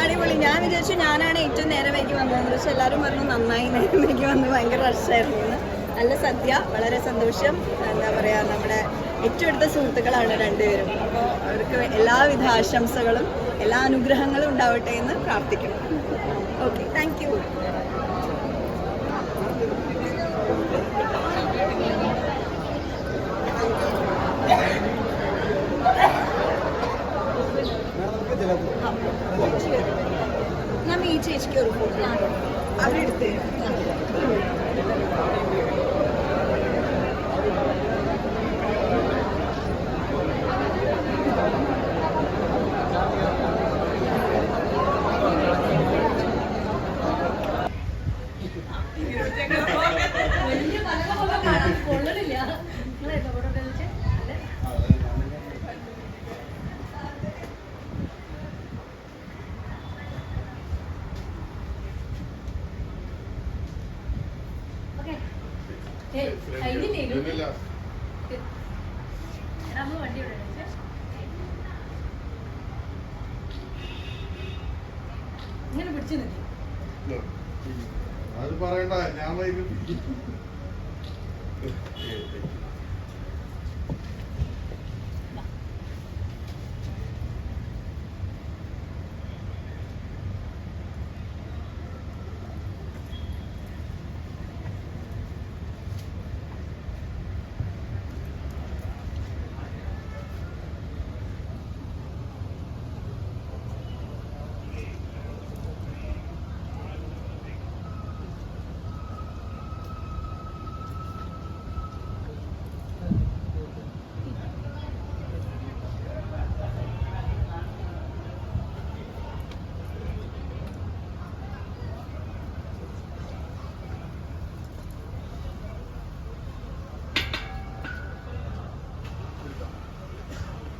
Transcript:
അടിപൊളി. ഞാൻ വിചാരിച്ചു ഞാനാണ് ഏറ്റവും നേരെ വൈകി വന്നതെന്ന് പക്ഷെ എല്ലാവരും പറഞ്ഞു നന്നായി നേരെ വൈകി വന്ന് ഭയങ്കര റഷായിരുന്നു നല്ല സദ്യ വളരെ സന്തോഷം. എന്താ പറയാ നമ്മുടെ ഏറ്റവും അടുത്ത സുഹൃത്തുക്കളാണ് രണ്ടുപേരും. അപ്പോൾ അവർക്ക് എല്ലാവിധ ആശംസകളും എല്ലാ അനുഗ്രഹങ്ങളും ഉണ്ടാവട്ടെ എന്ന് പ്രാർത്ഥിക്കുന്നു. ഓക്കെ താങ്ക് ചേച്ചിക്ക് ഒരു ഫോട്ടോ അവരെടുത്ത് ഇങ്ങനെ പിടിച്ചു നിൽക്കും അത് പറയണ്ട. ഞാൻ